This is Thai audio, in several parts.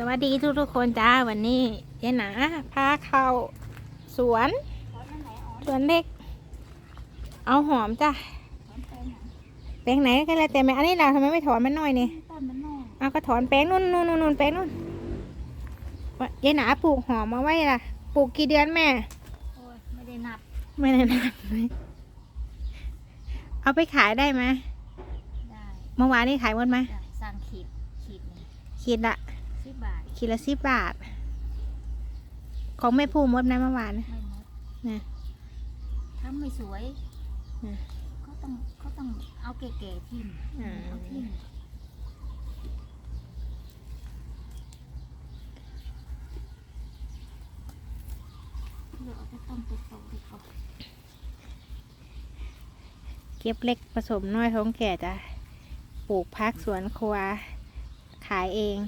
สวัสดีทุกทุกๆคนจ้าวันนี้ยายหนาพาเข้าสวน สวนเล็ก เอาหอมจ้ะแปลงไหนก็แล้วแต่แม่อันนี้เราทำไมไม่ถอนมันหน่อยนี่ต้นมันน้อยเอาก็ถอนแปลงนู่นนู่นนู่นนู่นแปลงนู่นว่ายายหนาปลูกหอมมาไว้ล่ะปลูกกี่เดือนแม่โอ้ยไม่ได้นับไม่ได้นานเลยเอาไปขายได้ไหมได้เมื่อวานนี้ขายหมดไหมได้สั่งขีดขีดหนึ่งขีดละ สิบบาทขีดละสิบบาท ของแม่พูหมดนะเมื่อวานนะไม่หมดนะถ้าไม่สวยนะ ก็ต้องก็ต้องเอาแก่ๆทิ้งอ่าเอาทิ้งเดี๋ยวเอาไปต้มไปโตดีกว่าเก็บเล็กผสมน้อยท้องแก่จ้ะปลูกพักสวนครัว ขายเอง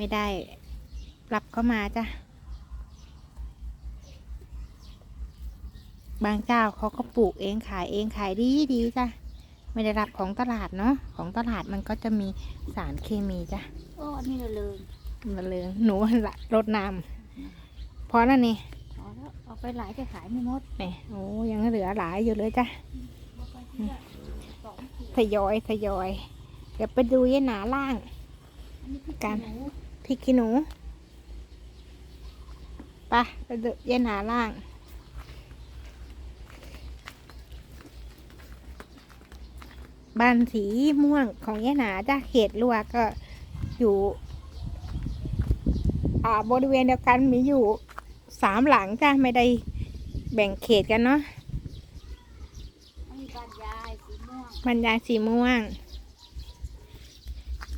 ไม่ได้รับเข้ามาจ้ะ บางเจ้าเขาก็ปลูกเองขายเองขายดีดีจ้ะ ไม่ได้รับของตลาดเนาะ ของตลาดมันก็จะมีสารเคมีจ้ะโอ้อันนี้เลยเลยมาเลยหนูละรดน้ำพอแล้วนี่พอแล้วเอาไปหลายจะขายไม่หมดนี่โอ้ยังเหลือหลายอยู่เลยจ้ะเอาไปทีละสองขีดทยอยทยอย เดี๋ยวไปดูยายหนาล่างอันนี้พริกกันหนู พริกขี้หนูไปไปดูยายหนาล่าง บ้านสีม่วงของยายหนาจ้ะเขตลัวก็อยู่ อ่าบริเวณเดียวกันมีอยู่สามหลังจ้ะไม่ได้แบ่งเขตกันเนาะอันนี้บ้านยายสีม่วงบรรยายสีม่วง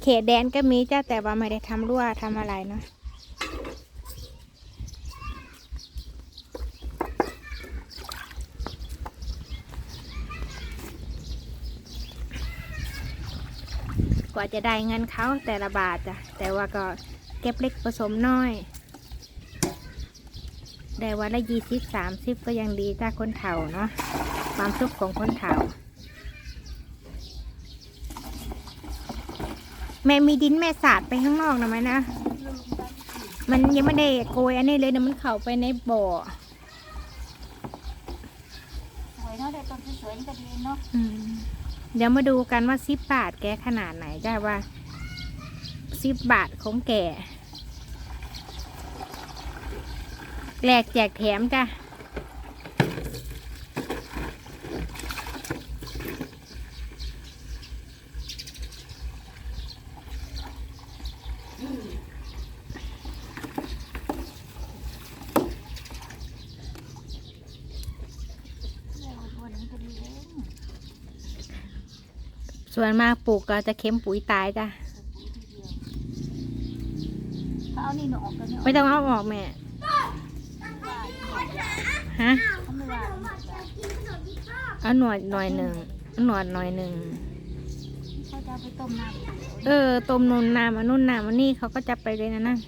เขตแดนก็มีจ้ะแต่ว่าไม่ได้ทำรั้วทำอะไรเนาะกว่าจะได้เงินเขาแต่ละบาทจ้ะแต่ว่าก็เก็บเล็กผสมน้อย ได้วันละยี่สิบสามสิบก็ยังดีจ้าคนเฒ่าเนาะความสุขของคนเฒ่า แม่มีดินแม่สาดไปข้างนอกนะไหมนะ มันยังไม่ได้โกยอันนี้เลยนะมันเข้าไปในบ่อสวยเนาะได้ต้นสวยๆนี่ก็ดีเนาะอืมเดี๋ยวมาดูกันว่าสิบบาทแกขนาดไหนจ้าว่าสิบบาทของแกแหลกแจกแถมจ้ะ วันนี้ก็ดีเอง ส่วนมากปลูกก็จะเค็มปุ๋ยตายจ้ะเขาเอานี่หนูออกกันเนี่ยไม่ต้องเอาออกแม่ ฮะ เขาไม่ว่าเอาหนวดหน่อยหนึ่งเอาหนวดหน่อยหนึ่ง เขาจะเอาไปต้มน้ำ เออต้มนุ่นน้ำอันนุ่นน้ำอันนี้เขาก็จะไปเลยนะนั่น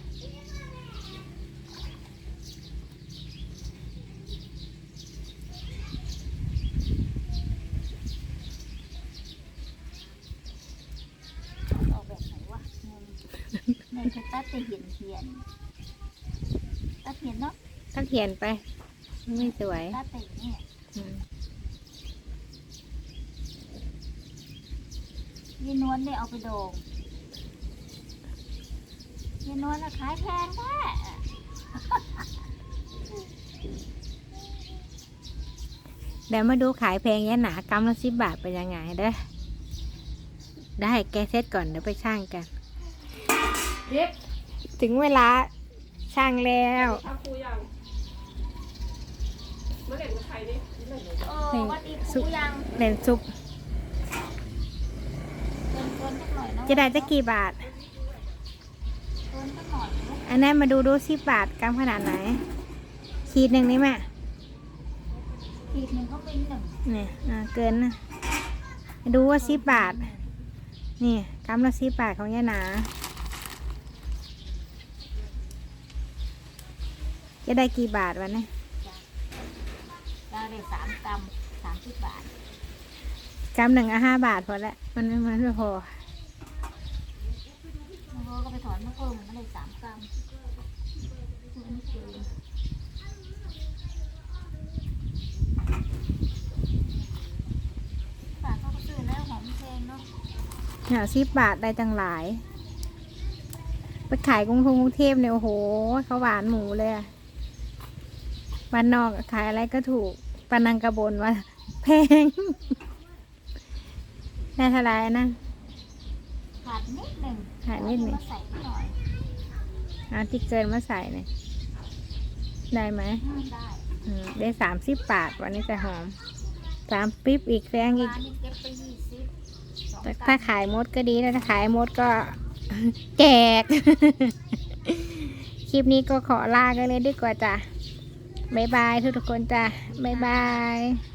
ออกแบบไหนวะงง ในกระตัดจะเห็นเทียนตัดเทียนเนาะถ้าเขียนไป ไม่สวยตัดแต่อย่างเนี่ยอืมยีนวลเนี่ยเอาไปโดงยีนวลอะขายแพงแท้เดี๋ยวมาดูขายแพงยะหนากำละสิบบาทเป็นยังไงเด้อได้แกเซตก่อนเดี๋ยวไปช่างกัน เย็บถึงเวลาช่างแล้วเอาครูยังมาเล่นกับใครดิเล่นเลยเออวันนี้ครูยังเล่นซุปเกินเกินสักหน่อยเนาะจะได้จะกี่บาทเกินสักหน่อยเนอะอันนั้นมาดูดูสิบบาทกำขนาดไหน ขีดหนึ่งนี่แม่ขีดหนึ่งเขาเป็นหนึ่งเนี่ยอ่าเกินนะดูว่าสิบบาท นี่กำละสิบบาทของยายหนา จะได้กี่บาทวะเนี่ยเราได้สามกรัมสามสิบบาทกำหนึ่งอะห้าบาทพอละมันไม่มันไม่พอโอ้โหก็ไปถอนมาเพิ่มมันก็เลยสามกรัมมันเกินฝากเขาก็ซื้อแล้วหอมแพงเนาะหาสิบบาทได้จังหลาย ไปขายกรุงทงกรุงเทพเนี่ยโอ้โหเขาหวานหมูเลยอะ บ้านนอกอะขายอะไรก็ถูกปานังกระบนว่า แพงได้เท่าไหรนะขาดนิดหนึ่งขาดนิดหนึ่งเอามาใส่หน่อยเอาที่เกินมาใส่หน่อยได้ไหมอืมได้อืมได้สามสิบบาทวันนี้จะหอมสามปิ๊บอีกแพงอีกร้านนี้เก็บไปยี่สิบสองแต่ตัถ้านขายมดก็ดีนะถ้าขายมดก็แจก คลิปนี้ก็ขอลากันเลยดีกว่าจ้ะ บายบายทุกคนจ้ะบายบาย